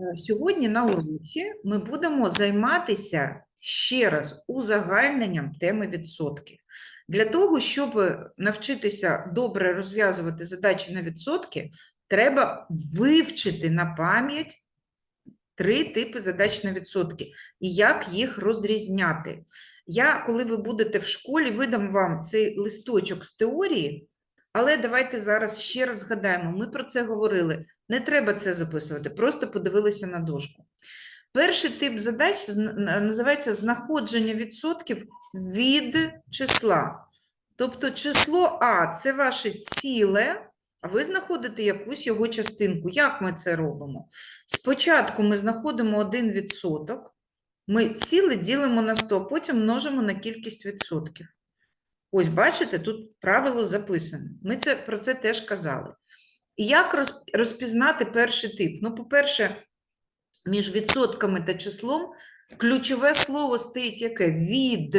Е, Сьогодні на уроці ми будемо займатися ще раз узагальненням теми відсотки. Для того, щоб навчитися добре розв'язувати задачі на відсотки, треба вивчити на пам'ять три типи задач на відсотки і як їх розрізняти. Я, коли ви будете в школі, видам вам цей листочок з теорії, але давайте зараз ще раз згадаємо, ми про це говорили. Не треба це записувати, просто подивилися на дошку. Перший тип задач називається знаходження відсотків від числа. Тобто число А це ваше ціле, а ви знаходите якусь його частинку. Як ми це робимо? Спочатку ми знаходимо один відсоток, ми ціле ділимо на 100, потім множимо на кількість відсотків. Ось бачите, тут правило записане. Ми це, про це теж казали. І як розпізнати перший тип? Ну, по-перше, між відсотками та числом ключове слово стоїть яке? Від.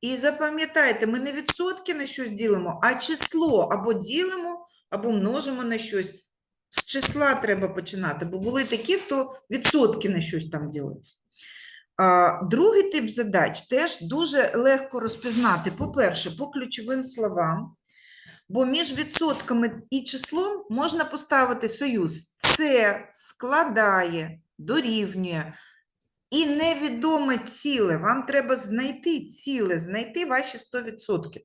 І запам'ятайте, ми не відсотки на щось ділимо, а число або ділимо, або множимо на щось. З числа треба починати, бо були такі, хто відсотки на щось там ділив. Другий тип задач теж дуже легко розпізнати. По-перше, по ключовим словам, бо між відсотками і числом можна поставити союз. Це складає, дорівнює. І невідоме ціле. Вам треба знайти ціле, знайти ваші 100%.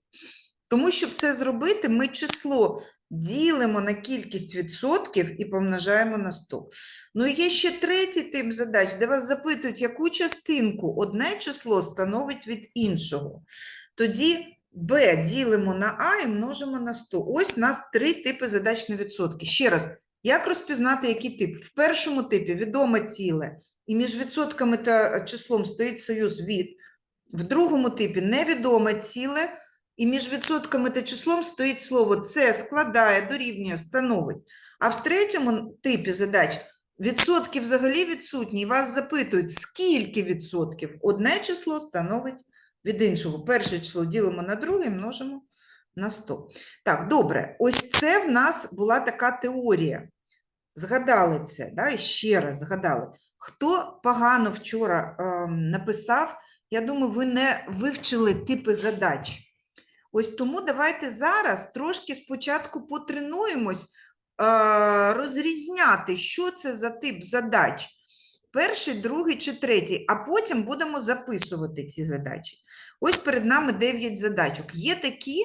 Тому, щоб це зробити, ми число ділимо на кількість відсотків і помножаємо на 100. Ну, і є ще третій тип задач, де вас запитують, яку частинку одне число становить від іншого. Тоді b ділимо на а і множимо на 100. Ось у нас три типи задач на відсотки. Ще раз, як розпізнати, який тип? В першому типі відоме ціле, і між відсотками та числом стоїть союз від. В другому типі невідоме ціле, і між відсотками та числом стоїть слово це складає, дорівнює, становить. А в третьому типі задач відсотки взагалі відсутні, і вас запитують, скільки відсотків одне число становить від іншого. Перше число ділимо на друге множимо на 100. Так, добре, ось це в нас була така теорія. Згадали це, да? ще раз згадали. Хто погано вчора ем, написав, я думаю, ви не вивчили типи задач. Ось тому давайте зараз трошки спочатку потренуємось е, розрізняти, що це за тип задач. Перший, другий чи третій, а потім будемо записувати ці задачі. Ось перед нами 9 задачок. Є такі,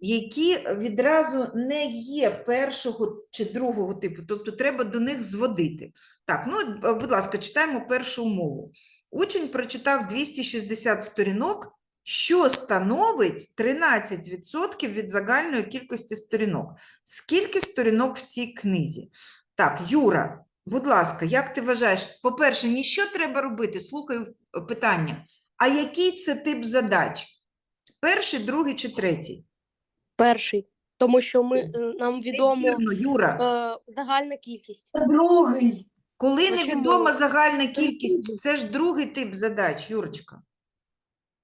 які відразу не є першого чи другого типу, тобто треба до них зводити. Так, ну, будь ласка, читаємо першу умову. Учень прочитав 260 сторінок, що становить 13% від загальної кількості сторінок. Скільки сторінок в цій книзі? Так, Юра, будь ласка, як ти вважаєш? По-перше, ні що треба робити? Слухаю е, питання. А який це тип задач? Перший, другий чи третій? Перший, тому що ми, е, нам відомо Невірно, Юра. е, загальна кількість. Другий. Коли Почему? невідома загальна кількість, це ж другий тип задач, Юрочка.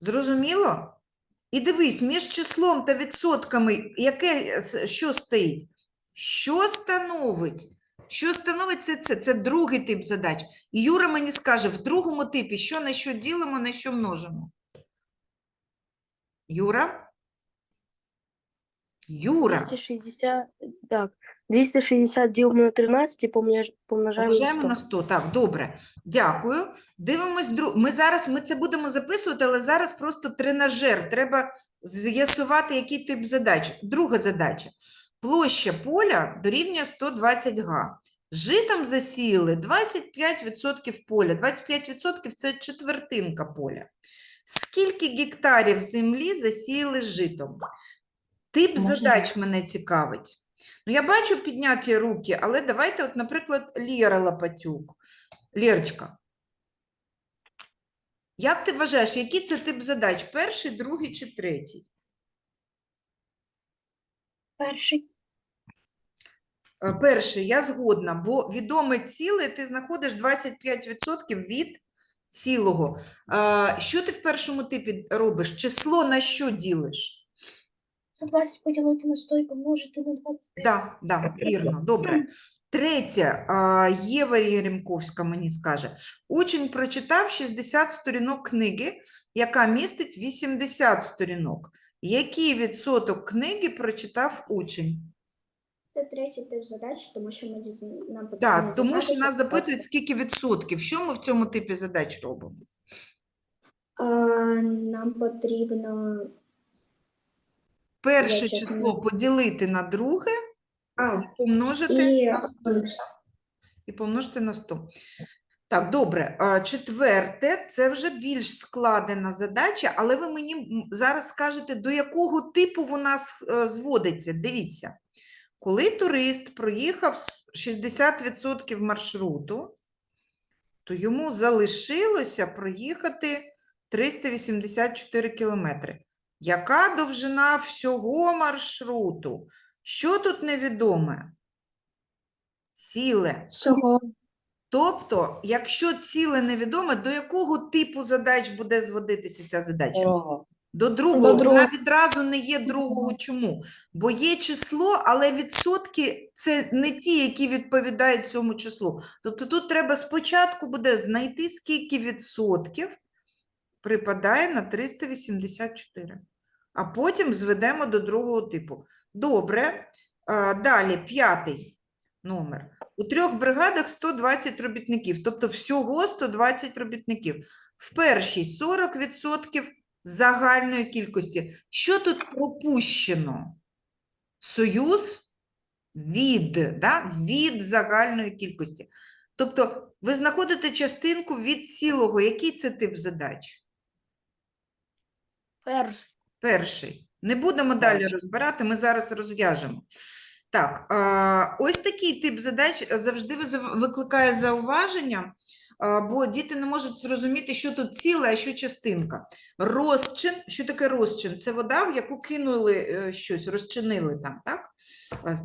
Зрозуміло? І дивись, між числом та відсотками, яке, що стоїть? Що становить? Що становить це, це? Це другий тип задач. І Юра мені скаже, в другому типі, що на що ділимо, на що множимо? Юра? Юра. 260, так, 260 ділимо на 13 і помнож- помножаємо на Помножаємо 100. на 100. Так, добре. Дякую. Дивимось друг. Ми зараз ми це будемо записувати, але зараз просто тренажер. Треба з'ясувати, який тип задач. Друга задача. Площа поля дорівнює 120 га. Житом засіяли 25% поля. 25% – це четвертинка поля. Скільки гектарів землі засіяли житом? Тип Можна? задач мене цікавить. Ну, я бачу підняті руки, але давайте, от, наприклад, Лєра Лопатюк. Лєрочка, як ти вважаєш, який це тип задач? Перший, другий чи третій? Перший. Е, Перший, я згодна, бо відоме ціле ти знаходиш 25% від цілого. Е, Що ти в першому типі робиш? Число на що ділиш? 120 поділити на 100 і помножити на 20. Да, да, вірно, добре. Третє, а, Єва Єремковська мені скаже. Учень прочитав 60 сторінок книги, яка містить 80 сторінок. Який відсоток книги прочитав учень? Це третій тип задач, тому що ми дізна... нам потрібно Так, тому що дізнатися, нас запитують, скільки відсотків. Що ми в цьому типі задач робимо? А, нам потрібно Перше число поділити на друге, а, помножити і на 100. І помножити на 100. Так, добре. А, Четверте, це вже більш складена задача, але ви мені м, зараз скажете, до якого типу вона с- е, зводиться. Дивіться, коли турист проїхав с- 60% маршруту, то йому залишилося проїхати 384 кілометри. Яка довжина всього маршруту? Що тут невідоме? Ціле. Всього. Тобто, якщо ціле невідоме, до якого типу задач буде зводитися ця задача? До другого. Вона другого. відразу не є другого. Чому? Бо є число, але відсотки це не ті, які відповідають цьому числу. Тобто тут треба спочатку буде знайти, скільки відсотків припадає на 384. А потім зведемо до другого типу. Добре. Далі, п'ятий номер. У трьох бригадах 120 робітників, тобто всього 120 робітників. В першій 40% загальної кількості. Що тут пропущено? Союз від, да? від загальної кількості. Тобто ви знаходите частинку від цілого. Який це тип задач? Перший. Перший. Не будемо далі розбирати, ми зараз розв'яжемо. Так, ось такий тип задач завжди викликає зауваження, бо діти не можуть зрозуміти, що тут ціле, а що частинка. Розчин, що таке розчин? Це вода, в яку кинули е, щось, розчинили там, так?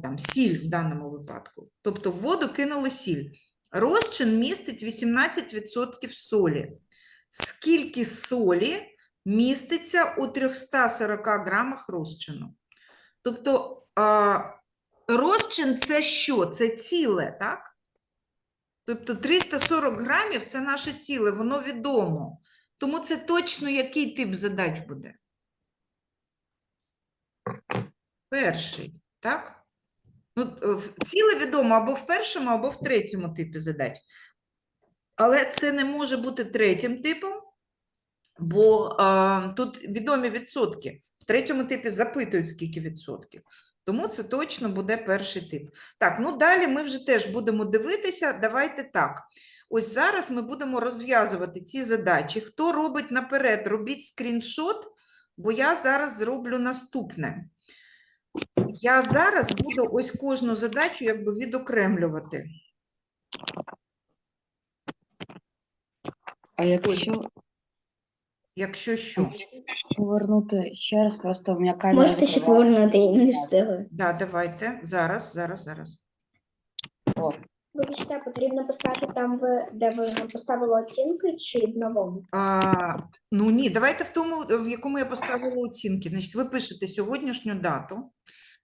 Там сіль в даному випадку. Тобто в воду кинули сіль. Розчин містить 18% солі. Скільки солі міститься у 340 грамах розчину? Тобто розчин це що? Це ціле, так? Тобто 340 грамів це наше ціле, воно відомо. Тому це точно який тип задач буде? Перший, так? Ну, ціле відомо або в першому, або в третьому типі задач. Але це не може бути третім типом, бо а, тут відомі відсотки. В третьому типі запитують, скільки відсотків. Тому це точно буде перший тип. Так, ну далі ми вже теж будемо дивитися. Давайте так. Ось зараз ми будемо розв'язувати ці задачі. Хто робить наперед, робіть скріншот, бо я зараз зроблю наступне. Я зараз буду ось кожну задачу якби відокремлювати. А якщо Якщо що. повернути ще раз, просто у мене камера можете ще закривала. повернути, я не встигла. Да, давайте. Зараз, зараз, зараз. О, Вибачте, потрібно писати там, ви- де ви поставили оцінки, чи в новому? А, ну ні, давайте в тому, в якому я поставила оцінки. Значить, ви пишете сьогоднішню дату.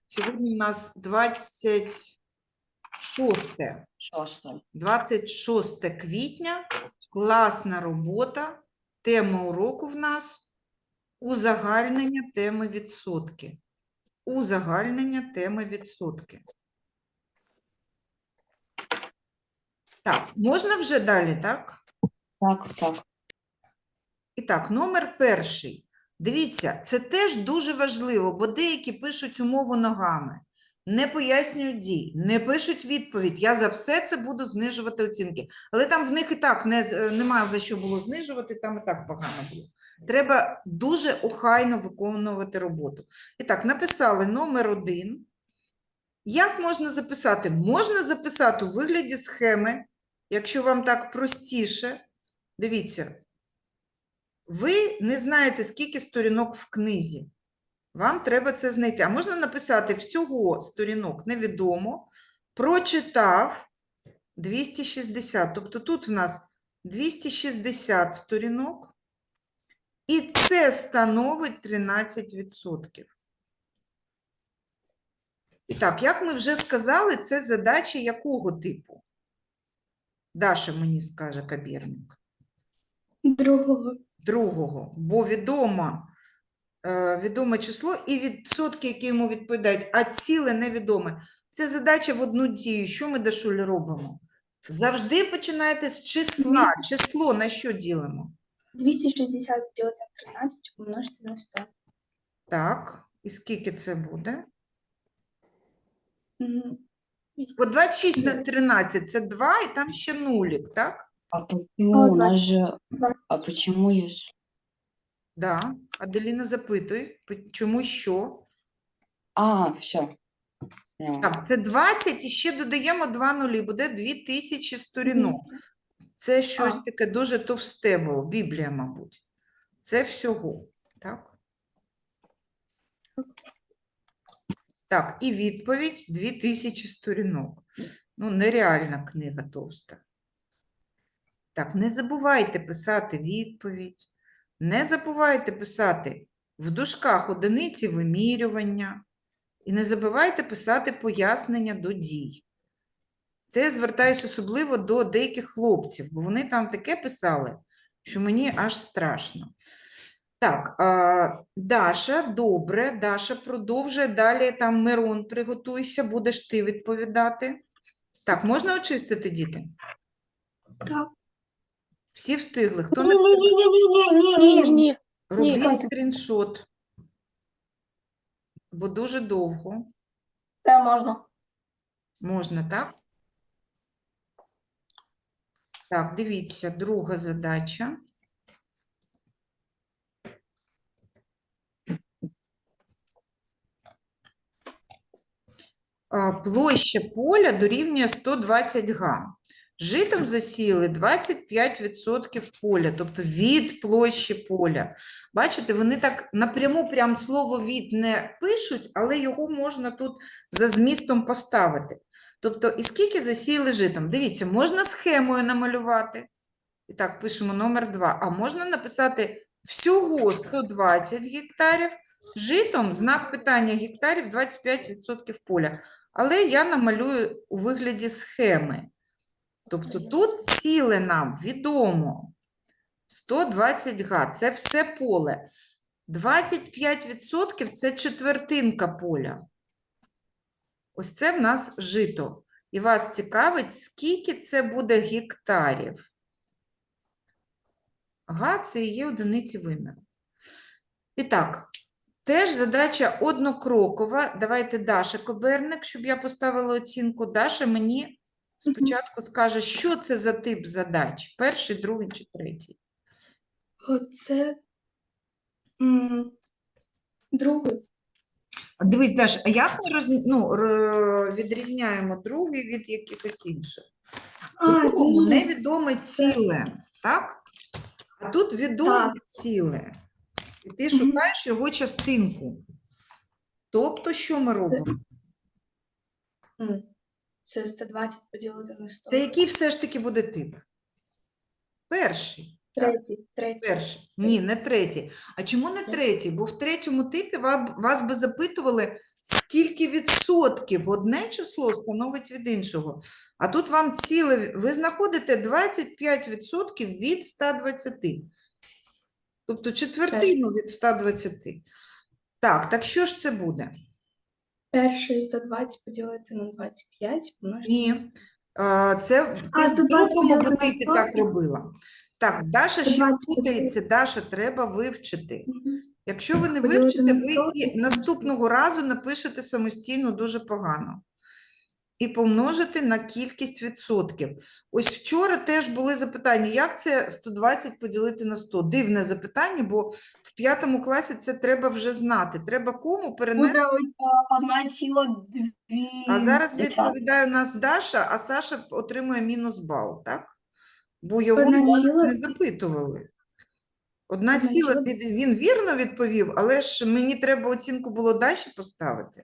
Сьогодні у нас 26, шосте. 26 квітня. Класна робота. Тема уроку в нас узагальнення теми відсотки. Узагальнення теми відсотки. Так, можна вже далі, так? Так, так. І так, номер перший. Дивіться, це теж дуже важливо, бо деякі пишуть умову ногами, не пояснюють дій, не пишуть відповідь. Я за все це буду знижувати оцінки. Але там в них і так не, е, за що було знижувати, там і так погано було. Треба дуже охайно виконувати роботу. І так, написали номер один. Як можна записати? Можна записати у вигляді схеми, якщо вам так простіше. Дивіться, ви не знаєте, скільки сторінок в книзі. Вам треба це знайти. А можна написати всього сторінок невідомо, прочитав 260. Тобто тут в нас 260 сторінок, і це становить 13%. І так, як ми вже сказали, це задачі якого типу? Даша мені скаже Кабірник. Другого. Другого, бо відомо, е, відоме число і відсотки, які йому відповідають, а ціле невідоме. Це задача в одну дію. Що ми до шулі робимо? Завжди починаєте з числа. Число на що ділимо? 260 поділити на 13 помножити на 100. Так, і скільки це буде? По 26 на 13 це 2, і там ще нулік, так? А почему у нас же... А почему есть... Да. Аделіна, запитуй, чому що? А, все. Так, це 20 і ще додаємо 2 нулі, буде 2000 сторінок. Це щось А. таке дуже товсте було, Біблія, мабуть. Це всього, так? Так, і відповідь 2000 сторінок. Ну, нереальна книга товста. Так, не забувайте писати відповідь, не забувайте писати в дужках одиниці вимірювання, і не забувайте писати пояснення до дій. Це я звертаюся особливо до деяких хлопців, бо вони там таке писали, що мені аж страшно. Так, Даша, добре, Даша продовжує. Далі там Мирон, приготуйся, будеш ти відповідати. Так, можна очистити, діти? Так. Всі встигли. Хто не встиг, Ні-ні-ні. робіть Катя. скріншот, бо дуже довго. Та можна. Можна, так? Так, дивіться, друга задача. Площа поля дорівнює 120 га. Житом засіяли 25% поля, тобто від площі поля. Бачите, вони так напряму прям слово від не пишуть, але його можна тут за змістом поставити. Тобто, і скільки засіяли житом? Дивіться, можна схемою намалювати. І так, пишемо номер 2. А можна написати всього 120 гектарів, житом знак питання гектарів 25% поля. Але я намалюю у вигляді схеми. Тобто тут ціле нам відомо 120 га, це все поле. 25% це четвертинка поля. Ось це в нас жито. І вас цікавить, скільки це буде гектарів. Га, це і є одиниці виміру. І так, теж задача однокрокова. Давайте Даша Коберник, щоб я поставила оцінку. Даша мені спочатку скаже, що це за тип задач? Перший, другий чи третій? Оце м, другий. Дивись, Даш, а як ми роз... ну, ро- відрізняємо другий від якихось інших? А, другому ні. невідоме ціле, так? А тут відоме Так. ціле. І ти Мгм. шукаєш його частинку. Тобто, що ми робимо? М, Це 120 поділити на 100. Це який все ж таки буде тип? Перший. Третій, третій. Перший. Ні, не третій. А чому не третій? Бо в третьому типі вас би запитували, скільки відсотків одне число становить від іншого. А тут вам ціле, ви знаходите 25% від 120. Тобто четвертину від 120. Так, так що ж це буде? Перший 120 поділити на 25 помножити Ні. А, Це А, ти в 120 другому поділити на типі 100? так робила. Так, Даша ще 120 путається, Даша, треба вивчити. Мгм. Якщо ви не Поділити вивчите, на ви 100 і наступного разу напишете самостійно дуже погано. І помножити на кількість відсотків. Ось вчора теж були запитання, як це 120 поділити на 100? Дивне запитання, бо в п'ятому класі це треба вже знати. Треба кому перенести. одна ціла дві. А зараз відповідає у нас Даша, а Саша отримує мінус бал, так? Бо його Одна ціла- не запитували. Одна Одна ціла, він вірно відповів, але ж мені треба оцінку було Даші поставити.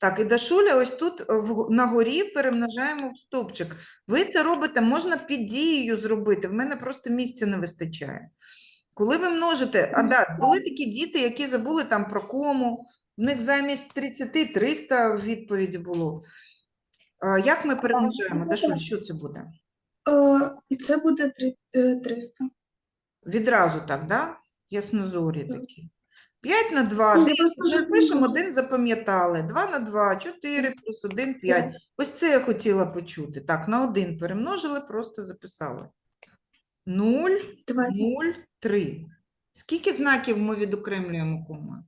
Так, і Дашуля ось тут е, вг- на горі перемножаємо в стовпчик. Ви це робите, можна під дією зробити, в мене просто місця не вистачає. Коли ви множите, а да, були такі діти, які забули там про кому, В них замість 30 300 в відповіді було. А, Як ми перемножаємо? Дашуль, що це буде? Е, Це буде три- е, 300. Відразу так, да? Яснозорі такі. 5 на 2, Ні, 10, просто вже вже пишемо, один запам'ятали. 2 на 2, 4 плюс 1, 5. Ось це я хотіла почути. Так, на 1 перемножили, просто записали. 0, 20. 0, 3. Скільки знаків ми відокремлюємо комою?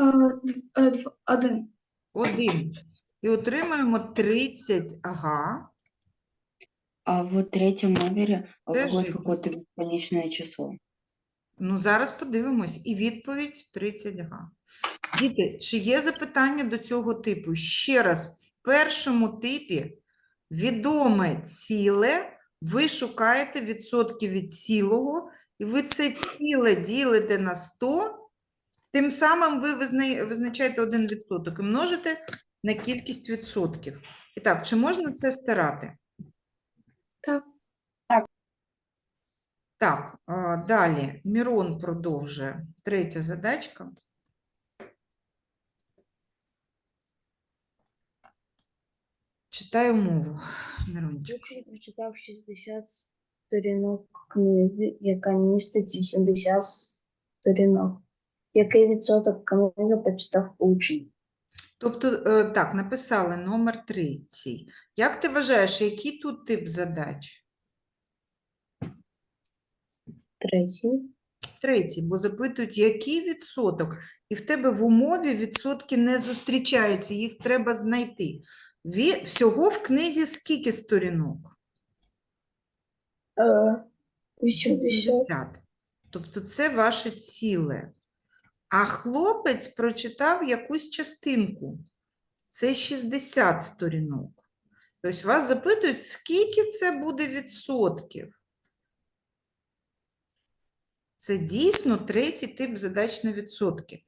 Е, е, дв- Один. І отримаємо 30, ага. А в третьем номере Це число. Ну, зараз подивимось. І відповідь 30 га. Діти, чи є запитання до цього типу? Ще раз, в першому типі відоме ціле, ви шукаєте відсотки від цілого, і ви це ціле ділите на 100, тим самим ви визначаєте один відсоток і множите на кількість відсотків. І так, чи можна це старати? Так. Так, а, далі Мірон продовжує. Третя задачка. Читаю мову, Мірончик. Учень прочитав 60 сторінок книги, яка містить 80 сторінок. Який відсоток книги прочитав учень? Тобто, е, так, написали номер третій. Як ти вважаєш, який тут тип задач? Третій. Третій, бо запитують, який відсоток, і в тебе в умові відсотки не зустрічаються, їх треба знайти. Ві- Всього в книзі скільки сторінок? Е, 80. 50. Тобто це ваше ціле. А хлопець прочитав якусь частинку. Це 60 сторінок. Тобто вас запитують, скільки це буде відсотків. Це дійсно третій тип задач на відсотки.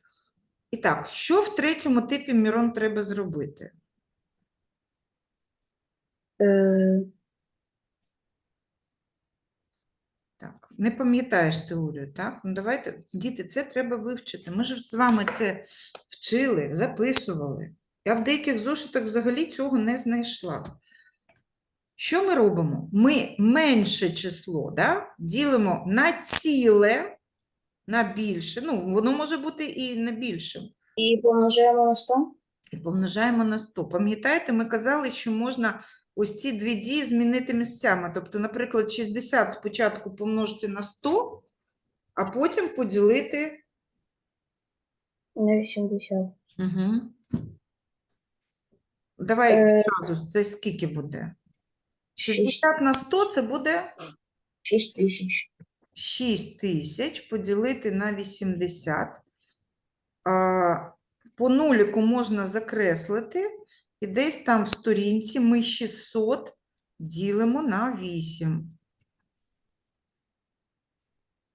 І так, що в третьому типі Мірон треба зробити? Е, Так, не пам'ятаєш теорію, так? Ну давайте, діти, це треба вивчити. Ми ж з вами це вчили, записували. Я в деяких зошитах взагалі цього не знайшла. Що ми робимо? Ми менше число да? ділимо на ціле, на більше. Ну, воно може бути і на більше. І помножаємо на 100? І помножаємо на 100. Пам'ятаєте, ми казали, що можна ось ці дві дії змінити місцями. Тобто, наприклад, 60 спочатку помножити на 100, а потім поділити. На 80. Угу. Давай Е, це скільки буде? 60 на 100 це буде 6 тисяч. 6 тисяч поділити на 80. А, По нуліку можна закреслити, і десь там в сторінці ми 600 ділимо на 8.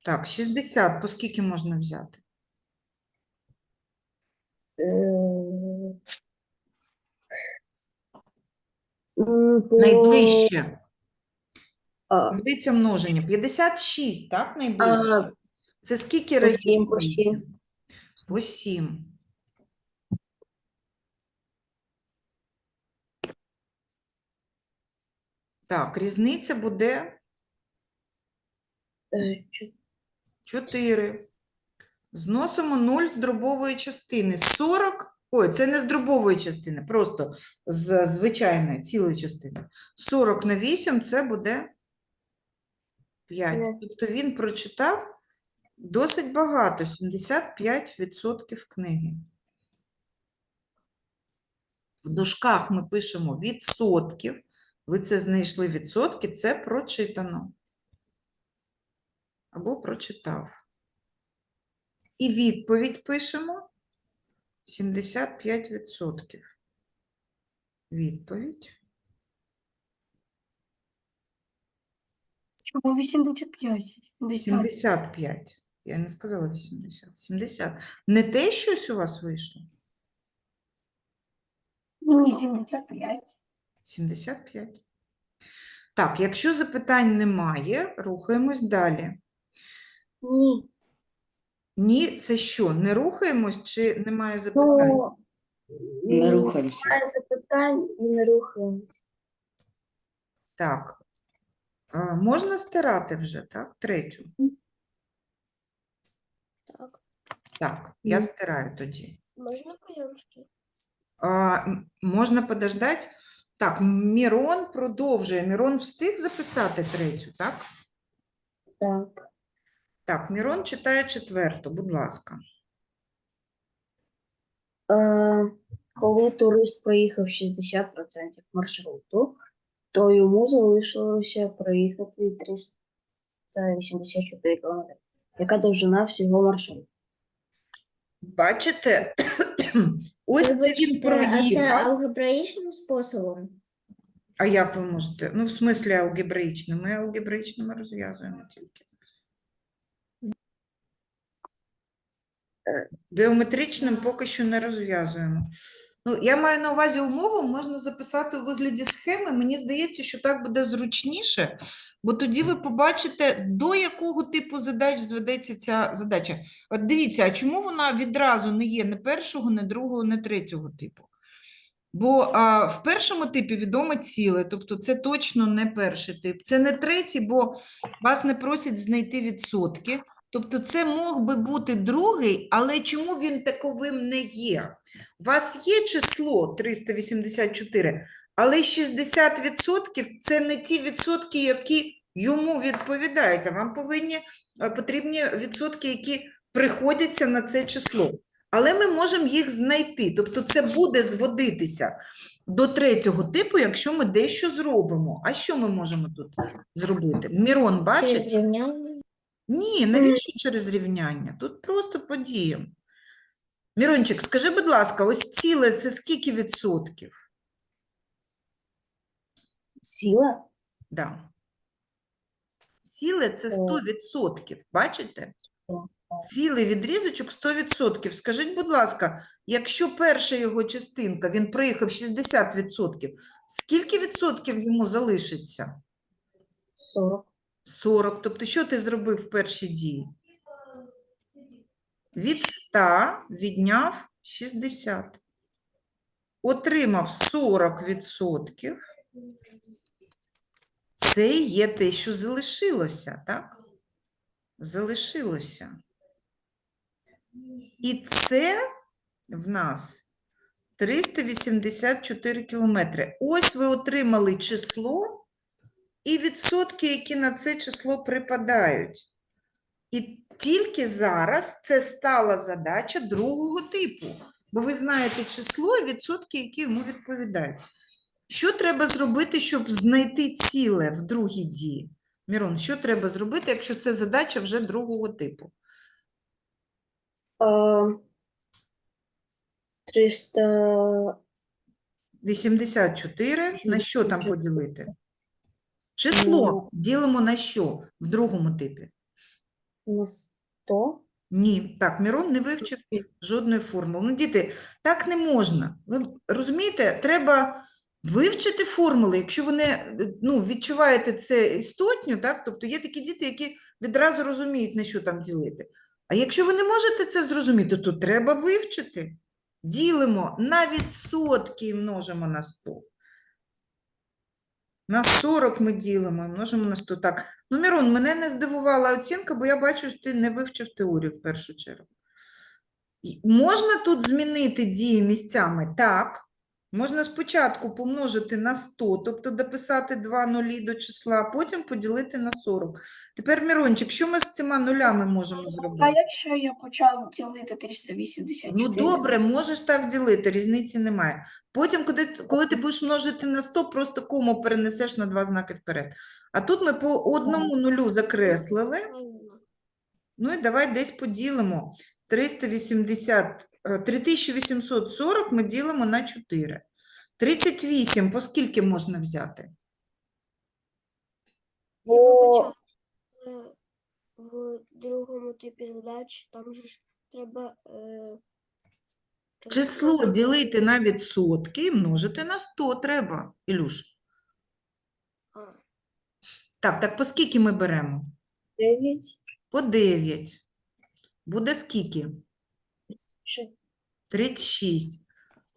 Так, 60, по скільки можна взяти? Е, Найближче. Таблиця множення. 56, так, найближче? Це скільки разів? По 7. Так, різниця буде е, 4. Зносимо 0 з дробової частини. 40, ой, це не з дробової частини, просто з звичайної цілої частини. 40 на 8 це буде 5. Ну. Тобто він прочитав досить багато, 75% книги. В дужках ми пишемо відсотків. Ви це знайшли відсотки, це прочитано. Або прочитав. І відповідь пишемо 75%. Відповідь. Чому 85? 70. 75. Я не сказала 80. 70. Не те щось у вас вийшло? Ну, 85. 75. Так, якщо запитань немає, рухаємось далі. Ні. Ні, це що, не рухаємось чи немає запитань? Ну, Не рухаємося. немає запитань і не рухаємось. Так. А, можна стирати вже, так? Третю. Так. Так, я стираю тоді. Можна пожалуйста? А, м- можна подождати? Так, Мірон продовжує. Мірон встиг записати третю, так? Так. Так, Мірон читає четверту, будь ласка. Е, коли турист проїхав 60% маршруту, то йому залишилося проїхати 384 км. Яка довжина всього маршруту? Бачите, ось це він проїхав. а це алгебраїчним способом? А як ви можете? Ну, в смислі алгебраїчним. Ми алгебраїчними розв'язуємо тільки. Геометричним поки що не розв'язуємо. Ну, я маю на увазі умову, можна записати у вигляді схеми. Мені здається, що так буде зручніше, бо тоді ви побачите, до якого типу задач зведеться ця задача. От дивіться, а чому вона відразу не є не першого, не другого, не третього типу? Бо а, в першому типі відоме ціле, тобто це точно не перший тип. Це не третій, бо вас не просять знайти відсотки. Тобто це мог би бути другий, але чому він таковим не є? У вас є число 384, але 60% це не ті відсотки, які йому відповідають, а вам повинні потрібні відсотки, які приходяться на це число. Але ми можемо їх знайти. Тобто це буде зводитися до третього типу, якщо ми дещо зробимо. А що ми можемо тут зробити? Мірон бачить? Ні, навіщо через рівняння? Тут просто подіємо. Мірончик, скажи, будь ласка, ось ціле це скільки відсотків? Ціле? Да. Ціле це 100%, бачите? Цілий відрізочок 100%. Скажіть, будь ласка, якщо перша його частинка, він проїхав 60%, скільки відсотків йому залишиться? 40. 40. Тобто, що ти зробив в першій дії? Від 100 відняв 60. Отримав 40%. Це є те, що залишилося, так? Залишилося. І це в нас 384 кілометри. Ось ви отримали число і відсотки, які на це число припадають. І тільки зараз це стала задача другого типу, бо ви знаєте число і відсотки, які йому відповідають. Що треба зробити, щоб знайти ціле в другій дії? Мірон, що треба зробити, якщо це задача вже другого типу? Е, 300 84 на що там поділити? Число ділимо на що в другому типі? на 100. Ні, так, Мірон не вивчив жодної формули. Ну, діти, так не можна. Ви розумієте, треба вивчити формули, якщо ви не ну, відчуваєте це істотньо, так? Тобто є такі діти, які відразу розуміють, на що там ділити. А якщо ви не можете це зрозуміти, то треба вивчити. Ділимо на відсотки і множимо на 100. На 40 ми ділимо множимо на 100. Так, ну, Мірон, мене не здивувала оцінка, бо я бачу, що ти не вивчив теорію в першу чергу. Можна тут змінити дії місцями? Так. Можна спочатку помножити на 100, тобто дописати два нулі до числа, потім поділити на 40. Тепер, Мірончик, що ми з цими нулями можемо зробити? А якщо я почав ділити 384? Ну, добре, можеш так ділити, різниці немає. Потім, коли, коли ти будеш множити на 100, просто кому перенесеш на два знаки вперед. А тут ми по одному нулю закреслили. Ну і давай десь поділимо. 380, е, 3840 ми ділимо на 4. 38 по скільки можна взяти? Бо Е, В другому типі задач там же ж треба е, Число ділити на відсотки і множити на 100 треба, Ілюш. А, Так, так по скільки ми беремо? 9. По 9. Буде скільки? 36.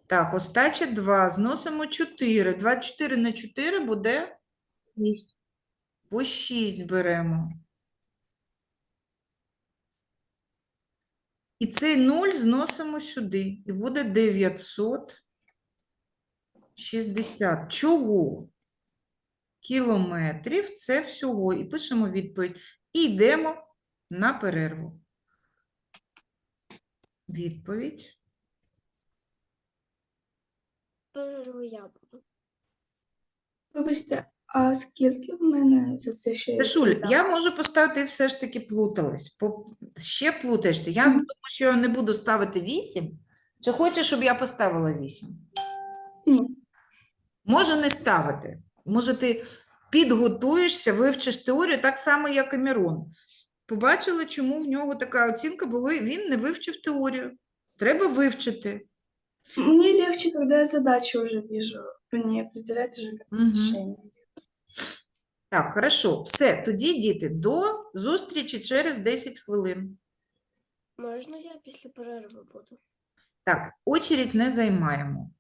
Так, остача 2. Зносимо 4. 24 на 4 буде Шість. по 6 беремо. І цей 0 зносимо сюди. І буде 960. Чого? Кілометрів це всього. І пишемо відповідь. І йдемо на перерву. Відповідь. Перерву я буду. Вибачте, а скільки в мене за те, що я Сашуль, я можу поставити, все ж таки плуталась. По- Ще плутаєшся. Я Мгм. думаю, що я не буду ставити 8. Чи хочеш, щоб я поставила 8? Ні. Може не ставити. Може ти підготуєшся, вивчиш теорію так само, як і Мірон. Побачили, чому в нього така оцінка, бо він не вивчив теорію. Треба вивчити. Мне легче, когда я задачу уже вижу, по ней определять уже как Мгм. решение. Так, хорошо. Все, тоді, діти, до зустрічі через 10 хвилин. Можна я після перерви буду? Так, очередь не займаємо.